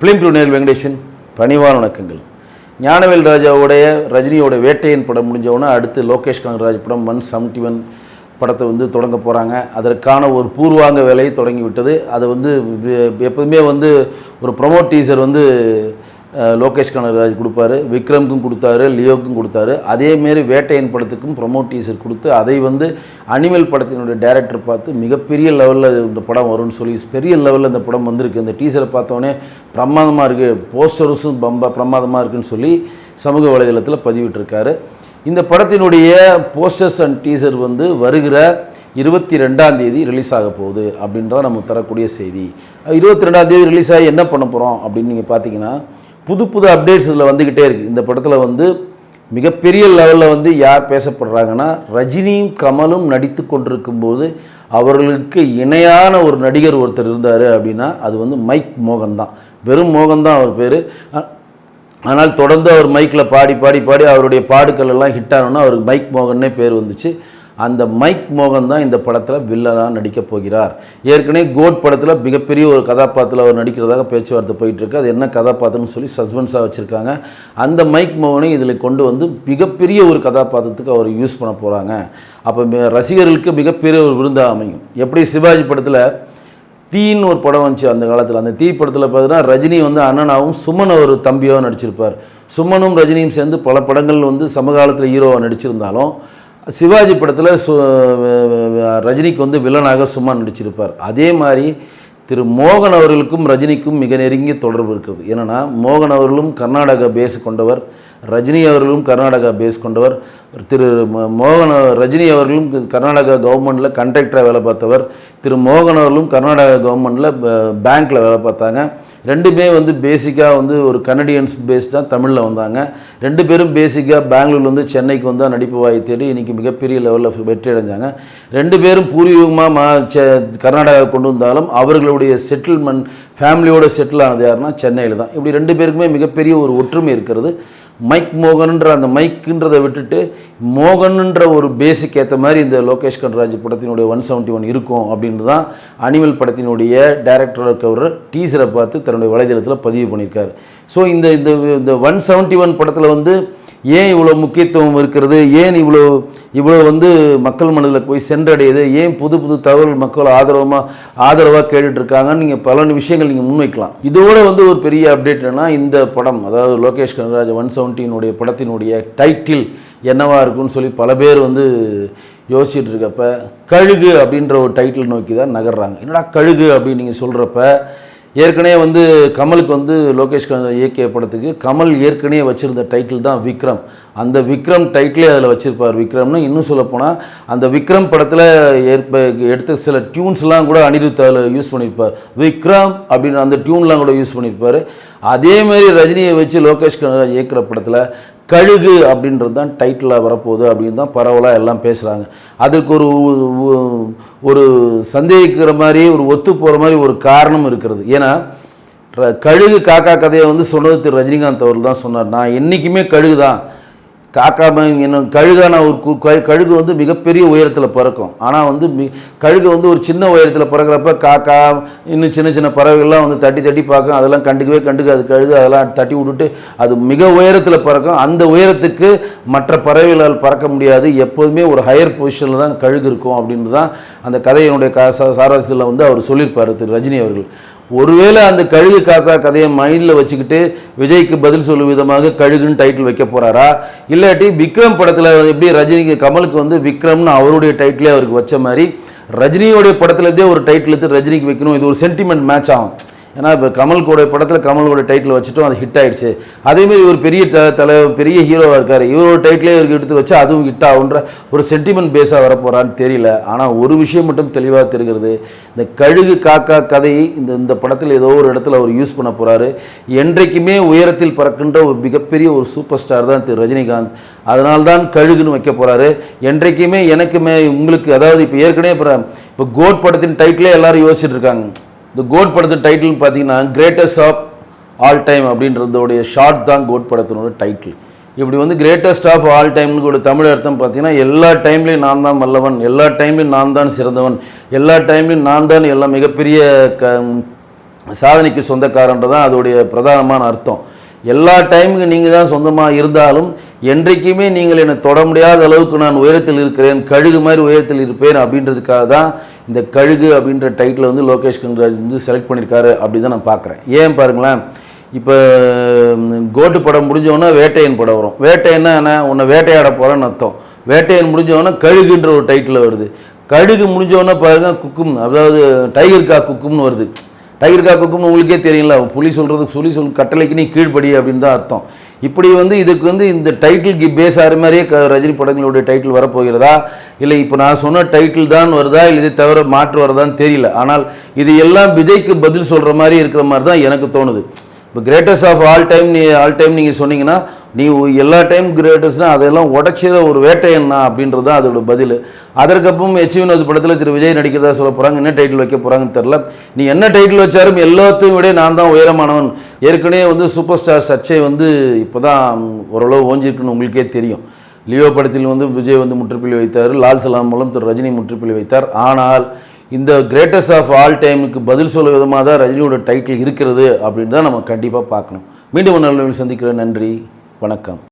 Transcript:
Film two நேர் வெங்கடேஷன் பணிவான வணக்கங்கள். ஞானவேல் ராஜாவுடைய ரஜினியோட வேட்டையன் படம் முடிஞ்சவொடனே அடுத்து லோகேஷ் கனகராஜ் படம் ஒன் செவன்ட்டி ஒன் படத்தை வந்து தொடங்க போகிறாங்க அதற்கான ஒரு பூர்வாங்க வேலையை தொடங்கி விட்டது அது வந்து எப்போதுமே வந்து ஒரு ப்ரொமோட் டீசர் வந்து லோகேஷ் கனகராஜ் கொடுப்பாரு விக்ரம்க்கும் கொடுத்தாரு லியோக்கும் கொடுத்தாரு. அதேமாரி வேட்டையன் படத்துக்கும் ப்ரொமோட் டீசர் கொடுத்து அதை வந்து அனிமல் படத்தினுடைய டேரக்டர் பார்த்து மிகப்பெரிய லெவலில் இந்த படம் வரும்னு சொல்லி பெரிய லெவலில் இந்த படம் வந்திருக்கு. இந்த டீசரை பார்த்தோன்னே பிரமாதமாக இருக்குது போஸ்டர்ஸும் பம்ப பிரமாதமாக இருக்குன்னு சொல்லி சமூக வலைதளத்தில் பதிவிட்டிருக்காரு. இந்த படத்தினுடைய போஸ்டர்ஸ் அண்ட் டீசர் வந்து வருகிற இருபத்தி ரெண்டாம் தேதி ரிலீஸ் ஆக போகுது அப்படின்றத நம்ம தரக்கூடிய செய்தி. இருபத்தி ரெண்டாம் தேதி ரிலீஸ் ஆகி என்ன பண்ண போகிறோம் அப்படின்னு நீங்கள் பார்த்தீங்கன்னா புது புது அப்டேட்ஸ் இதில் வந்துக்கிட்டே இருக்குது இந்த படத்தில் வந்து மிகப்பெரிய லெவலில் வந்து யார் பேசப்படுறாங்கன்னா ரஜினியும் கமலும் நடித்து கொண்டிருக்கும் போது அவர்களுக்கு இணையான ஒரு நடிகர் ஒருத்தர் இருந்தார் அப்படின்னா அது வந்து மைக் மோகன் தான். வெறும் மோகன் தான் அவர் பேர். ஆனால் தொடர்ந்து அவர் மைக்கில் பாடி பாடி பாடி அவருடைய பாடுக்கள் எல்லாம் ஹிட் ஆனோன்னா அவருக்கு மைக் மோகன்னே பேர் வந்துச்சு. அந்த மைக் மோகன் தான் இந்த படத்தில் வில்லனாக நடிக்கப் போகிறார். ஏற்கனவே கோட் படத்தில் மிகப்பெரிய ஒரு கதாபாத்திரத்தில் அவர் நடிக்கிறதாக பேச்சுவார்த்தை போயிட்டுருக்கு. அது என்ன கதாபாத்திரம்னு சொல்லி சஸ்பென்ஸாக வச்சுருக்காங்க. அந்த மைக் மோகனை இதில் கொண்டு வந்து மிகப்பெரிய ஒரு கதாபாத்திரத்துக்கு அவர் யூஸ் பண்ண போகிறாங்க அப்போ ரசிகர்களுக்கு மிகப்பெரிய ஒரு விருந்தாக அமையும். எப்படி சிவாஜி படத்தில் தீன்னு ஒரு படம் வந்துச்சு அந்த காலத்தில். அந்த தீ படத்தில் பார்த்தீங்கன்னா ரஜினி வந்து அண்ணனாவும் சுமன் ஒரு தம்பியாகவும் நடிச்சிருப்பார். சுமனும் ரஜினியும் சேர்ந்து பல படங்கள் வந்து சமகாலத்தில் ஹீரோவாக நடிச்சிருந்தாலும் சிவாஜி படத்தில் சு ரஜினிக்கு வந்து வில்லனாக சும்மா நடிச்சிருப்பார். அதே மாதிரி திரு மோகன் அவர்களுக்கும் ரஜினிக்கும் மிக நெருங்கிய தொடர்பு இருக்கிறது. என்னென்னா மோகன் அவர்களும் கர்நாடகா பேஸ் கொண்டவர். ரஜினி அவர்களும் கர்நாடகா பேஸ் கொண்டவர். திரு மோகன் ரஜினி அவர்களும் கர்நாடகா கவர்மெண்ட்டில் கண்ட்ராக்டராக வேலை பார்த்தவர். திரு மோகன் அவர்களும் கர்நாடகா கவர்மெண்ட்டில் பேங்க்கில் வேலை பார்த்தாங்க. ரெண்டுமே வந்து பேசிக்காக வந்து ஒரு கனடியன்ஸ் பேஸ்டாக தமிழில் வந்தாங்க. ரெண்டு பேரும் பேசிக்காக பெங்களூர்லேருந்து சென்னைக்கு வந்தால் நடிப்பு வாய் தேடி இன்றைக்கி மிகப்பெரிய லெவலில் வெற்றி அடைஞ்சாங்க ரெண்டு பேரும் பூர்வீகமாக மா செ கர்நாடகா கொண்டு வந்தாலும் அவர்களுடைய செட்டில்மெண்ட் ஃபேமிலியோட செட்டில் ஆனது யாருன்னா சென்னையில் தான். இப்படி ரெண்டு பேருக்குமே மிகப்பெரிய ஒரு ஒற்றுமை இருக்கிறது. மைக் மோகன்ன்ற அந்த மைக்குன்றதை விட்டுட்டு மோகன்ன்ற ஒரு பேசிக் ஏற்ற மாதிரி இந்த லோகேஷ் கன்ராஜ் படத்தினுடைய ஒன் செவன்ட்டி ஒன் இருக்கும் அப்படின்னு தான் அனிமல் படத்தினுடைய டைரக்டர் இருக்கவர் டீசரை பார்த்து தன்னுடைய வலைதளத்தில் பதிவு பண்ணியிருக்காரு. ஸோ இந்த இந்த இந்த ஒன் செவன்ட்டி ஒன் படத்தில் வந்து ஏன் இவ்வளோ முக்கியத்துவம் இருக்கிறது? ஏன் இவ்வளோ இவ்வளோ வந்து மக்கள் மனதில் போய் சென்றடையுது? ஏன் புது புது தகவல் மக்கள் ஆதரவமாக ஆதரவாக கேட்டுட்ருக்காங்கன்னு நீங்கள் பல விஷயங்கள் நீங்கள் முன்வைக்கலாம். இதோட வந்து ஒரு பெரிய அப்டேட் என்னன்னா இந்த படம் அதாவது லோகேஷ் கனராஜ் ஒன் செவன்டீனுடைய படத்தினுடைய டைட்டில் என்னவாக இருக்கும்னு சொல்லி பல பேர் வந்து யோசிச்சுட்டு இருக்கப்ப கழுகு அப்படின்ற ஒரு டைட்டில் நோக்கி தான் நகர்றாங்க. என்னடா கழுகு அப்படின்னு நீங்கள் சொல்கிறப்ப ஏற்கனவே வந்து கமலுக்கு வந்து லோகேஷ் இயக்கிய படத்துக்கு கமல் ஏற்கனவே வச்சுருந்த டைட்டில் தான் விக்ரம். அந்த விக்ரம் டைட்டிலே அதில் வச்சுருப்பார் விக்ரம்னு. இன்னும் சொல்லப்போனால் அந்த விக்ரம் படத்தில் ஏற்ப எடுத்த சில டியூன்ஸ்லாம் கூட அனிருத் அதில் யூஸ் பண்ணியிருப்பார் விக்ரம் அப்படின்னு அந்த டியூன்லாம் கூட யூஸ் பண்ணியிருப்பார் அதேமாரி ரஜினியை வச்சு லோகேஷ் கனகராஜ் இயக்கிற படத்தில் கழுகு அப்படின்றது தான் டைட்டிலாக வரப்போகுது அப்படின்னு தான் பரவலாக எல்லாம் பேசுகிறாங்க அதுக்கு ஒரு ஒரு சந்தேகிக்கிற மாதிரி ஒரு ஒத்து போகிற மாதிரி ஒரு காரணம் இருக்கிறது. ஏன்னா கழுகு காக்கா கதையை வந்து சொன்னது திரு ரஜினிகாந்த் அவர்கள் தான் சொன்னார். நான் என்றைக்குமே கழுகு தான் காக்கா ம- கழுகான ஒரு கு- கழுகு வந்து மிகப்பெரிய உயரத்தில் பறக்கும். ஆனால் வந்து மி கழுகு வந்து ஒரு சின்ன உயரத்தில் பிறக்கிறப்ப காக்கா இன்னும் சின்ன சின்ன பறவைகள்லாம் வந்து தட்டி தட்டி பார்க்கும். அதெல்லாம் கண்டுக்கவே கண்டுக்காது. கழுகு அதெல்லாம் தட்டி விட்டுட்டு அது மிக உயரத்தில் பறக்கும். அந்த உயரத்துக்கு மற்ற பறவைகளால் பறக்க முடியாது. எப்போதுமே ஒரு ஹையர் பொசிஷனில் தான் கழுகு இருக்கும் அப்படின்னு தான் அந்த கதையினுடைய கா சாராசத்தில் வந்து அவர் சொல்லியிருப்பார் திரு ரஜினி அவர்கள். ஒருவேளை அந்த கழுகு காக்கா கதையை மைண்டில் வச்சுக்கிட்டு விஜய்க்கு பதில் சொல்லும் விதமாக கழுகுன்னு டைட்டில் வைக்க போகிறாரா இல்லாட்டி விக்ரம் படத்தில் எப்படி ரஜினிக்கு கமலுக்கு வந்து விக்ரம்னு அவருடைய டைட்டிலே அவருக்கு வச்ச மாதிரி ரஜினியோடைய படத்துலேருந்தே ஒரு டைட்டில் எடுத்து ரஜினிக்கு வைக்கணும். இது ஒரு சென்டிமெண்ட் மேட்ச் ஆகும். ஏன்னா இப்போ கமலுக்கோடைய படத்தில் கமலோட டைட்டில் வச்சுட்டோம் அது ஹிட் ஆகிடுச்சு அதேமாரி ஒரு பெரிய த தலை பெரிய ஹீரோவாக இருக்கார். இவரோட டைட்டிலே இவருக்கு எடுத்து வச்சா அதுவும் ஹிட் ஆகுன்ற ஒரு சென்டிமெண்ட் பேஸாக வரப்போகிறான்னு தெரியல. ஆனால் ஒரு விஷயம் மட்டும் தெளிவாக தெரிகிறது. இந்த கழுகு காக்கா கதையை இந்த இந்த படத்தில் ஏதோ ஒரு இடத்துல அவர் யூஸ் பண்ண போகிறாரு என்றைக்குமே உயரத்தில் பறக்கின்ற ஒரு மிகப்பெரிய ஒரு சூப்பர் ஸ்டார் தான் திரு ரஜினிகாந்த். அதனால்தான் கழுகுன்னு வைக்க போகிறாரு என்றைக்குமே எனக்குமே உங்களுக்கு அதாவது இப்போ ஏற்கனவே இப்போ இப்போ கோட் படத்தின் டைட்டிலே எல்லாரும் யோசிச்சுட்டு இருக்காங்க. இந்த கோட் படத்து டைட்டில்னு பார்த்தீங்கன்னா கிரேட்டஸ்ட் ஆஃப் ஆல் டைம் அப்படின்றதோடைய ஷார்ட் தான் கோட் படத்தினோட டைட்டில் இப்படி வந்து கிரேட்டஸ்ட் ஆஃப் ஆல் டைம்னு கூட தமிழ் அர்த்தம் பார்த்தீங்கன்னா எல்லா டைம்லையும் நான் தான் மல்லவன் எல்லா டைம்லையும் நான் தான் சிறந்தவன் எல்லா டைம்லையும் நான் தான் எல்லாம் மிகப்பெரிய க சாதனைக்கு சொந்தக்காரன்றது தான் அதோடைய பிரதானமான அர்த்தம். எல்லா டைமுக்கு நீங்கள் தான் சொந்தமாக இருந்தாலும் என்றைக்குமே நீங்கள் என்னை தொட முடியாத அளவுக்கு நான் உயரத்தில் இருக்கிறேன் கழுகு மாதிரி உயரத்தில் இருப்பேன் அப்படின்றதுக்காக தான் இந்த கழுகு அப்படின்ற டைட்டில் வந்து லோகேஷ் கங்கராஜ் வந்து செலக்ட் பண்ணியிருக்காரு அப்படி தான் நான் பார்க்குறேன். ஏன் பாருங்களேன் இப்போ கோட்டு படம் முடிஞ்சோன்னா வேட்டையன் படம் வரும். வேட்டையன்னா என்ன? உன்னை வேட்டையாட போகிறேன்னு அர்த்தம். வேட்டையன் முடிஞ்சவொன்னே கழுகுன்ற ஒரு டைட்டில் வருது. கழுகு முடிஞ்சவொன்னே பாருங்கள் குக்கும் அதாவது டைகர் கா குக்கும்னு வருது. டைகர் காக்குக்கும் உங்களுக்கே தெரியல புலி சொல்கிறதுக்கு புலி சொல் கட்டளைக்கு நீ கீழ்படி அப்படின்னு தான் அர்த்தம். இப்படி வந்து இதுக்கு வந்து இந்த டைட்டில் பேஸ் ஆகிற மாதிரியே க ரஜினி படங்களுடைய டைட்டில் வரப்போகிறதா? இல்லை இப்போ நான் சொன்ன டைட்டில் தான் வருதா? இல்லை இதை தவிர மாற்று வருதான்னு தெரியல. ஆனால் இது எல்லாம் விஜய்க்கு பதில் சொல்கிற மாதிரி இருக்கிற மாதிரி தான் எனக்கு தோணுது. இப்போ கிரேட்டஸ்ட் ஆஃப் ஆல் டைம் நீ ஆல் டைம் நீங்கள் சொன்னீங்கன்னா நீ எல்லா டைம் கிரேட்டஸ்னால் அதெல்லாம் உடச்சிற ஒரு வேட்டையன்னா அப்படின்றது தான் அதோட பதில். அதற்கப்புறம் எச் வினோத் படத்தில் திரு விஜய் நடிக்கிறதா சொல்ல போகிறாங்க என்ன டைட்டில் வைக்க போகிறாங்கன்னு தெரில நீ என்ன டைட்டில் வச்சாலும் எல்லாத்தையும் விட நான் தான் உயரமானவன். ஏற்கனவே வந்து சூப்பர் ஸ்டார் சர்ச்சை வந்து இப்போ தான் ஓரளவு ஓஞ்சிருக்குன்னு உங்களுக்கே தெரியும். லியோ படத்தில் வந்து விஜய் வந்து முற்றுப்புள்ளி வைத்தார். லால் சலாம் மூலம் திரு ரஜினி முற்றுப்புள்ளி வைத்தார். ஆனால் இந்த கிரேட்டஸ்ட் ஆஃப் ஆல் டைமுக்கு பதில் சொல்ல விதமாக தான் ரஜினியோட டைட்டில் இருக்கிறது அப்படின்னு தான் நம்ம கண்டிப்பாக பார்க்கணும். மீண்டும் ஒரு நல்ல சந்திக்கிறேன். நன்றி. வணக்கம்.